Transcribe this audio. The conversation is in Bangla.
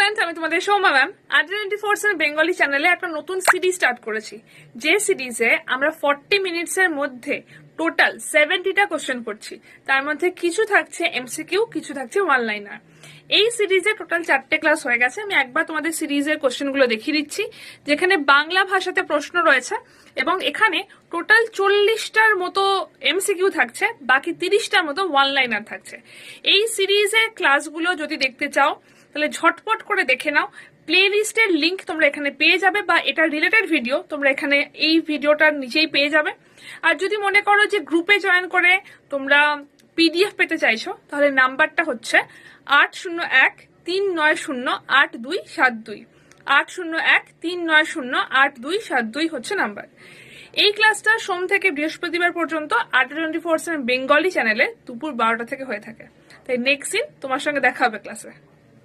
স্টুডেন্ট আমি তোমাদের Souma ma'am Adda twenty four Bengali চ্যানেলে একটা নতুন সিরিজ স্টার্ট করেছি। যে সিরিজে আমরা ফর্টি মিনিটস এর মধ্যে টোটাল সেভেন্টিটা কোশ্চেন করছি। তার মধ্যে কিছু থাকছে এমসিকিউ কিছু থাকছে ওয়ান লাইনার এই সিরিজে টোটাল চারটে ক্লাস হয়ে গেছে। আমি একবার তোমাদের সিরিজের কোশ্চেনগুলো দেখিয়ে দিচ্ছি, যেখানে বাংলা ভাষাতে প্রশ্ন রয়েছে এবং এখানে টোটাল চল্লিশটার মতো এমসিকিউ থাকছে, বাকি তিরিশটার মতো ওয়ান লাইনার থাকছে। এই সিরিজের ক্লাসগুলো যদি দেখতে চাও তাহলে ঝটপট করে দেখে নাও। প্লে লিস্টের লিঙ্ক তোমরা এখানে পেয়ে যাবে বা এটা রিলেটেড ভিডিও তোমরা এখানে এই ভিডিওটার নিচেই পেয়ে যাবে। আর যদি মনে করো যে গ্রুপে জয়েন করে তোমরা পিডিএফ পেতে চাইছো, তাহলে নাম্বারটা হচ্ছে আট শূন্য এক তিন নয় শূন্য আট দুই সাত দুই। আট শূন্য এক তিন নয় শূন্য আট দুই সাত দুই হচ্ছে নাম্বার। এই ক্লাসটা সোম থেকে বৃহস্পতিবার পর্যন্ত আট টোয়েন্টি ফোর সেভেন বেঙ্গলি চ্যানেলে দুপুর বারোটা থেকে হয়ে থাকে। তাই নেক্সট দিন তোমার সঙ্গে দেখা হবে ক্লাসে